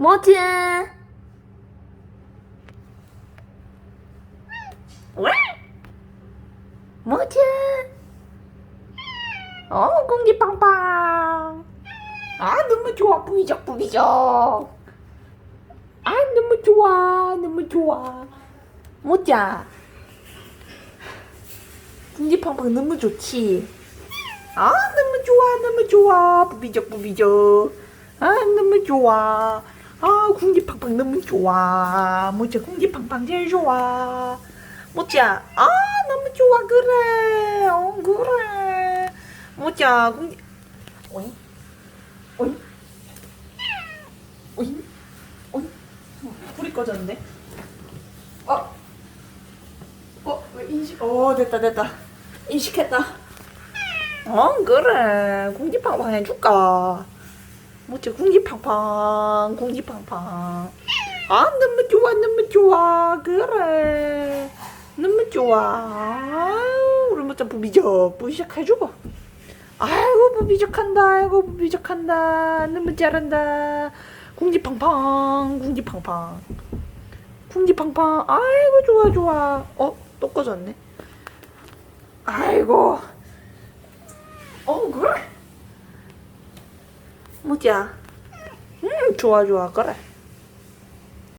뭐지? 왜? 뭐지? 어, 공기 빵빵. 아, 너무 좋아. 부비적, 부비적. 아, 너무 좋아. 너무 좋아. 뭐자? 공기 빵빵 너무 좋지? 아, 너무 좋아. 너무 좋아. 부비적, 부비적. 아, 너무 좋아. 아, 공기 팡팡 너무 좋아. 뭐자, 공기 팡팡 제일 좋아. 뭐자, 아, 너무 좋아. 그래. 어, 그래. 뭐자, 공기. 오잉? 오잉? 오잉? 오잉? 어, 불이 꺼졌는데? 어? 어, 왜 인식, 어, 됐다, 됐다. 인식했다. 어, 그래. 공기 팡팡 해줄까? 뭐지? 공기팡팡 공기팡팡. 아 너무 좋아 너무 좋아. 그래. 너무 좋아. 아유, 우리 뭐자 부비적 부비적 해주고. 아이고 부비적한다 아이고 부비적한다. 너무 잘한다. 공기팡팡 공기팡팡. 공기팡팡. 아이고 좋아 좋아. 어 또 꺼졌네. 아이고. 어 그래 뭐자 음 좋아 좋아. 그래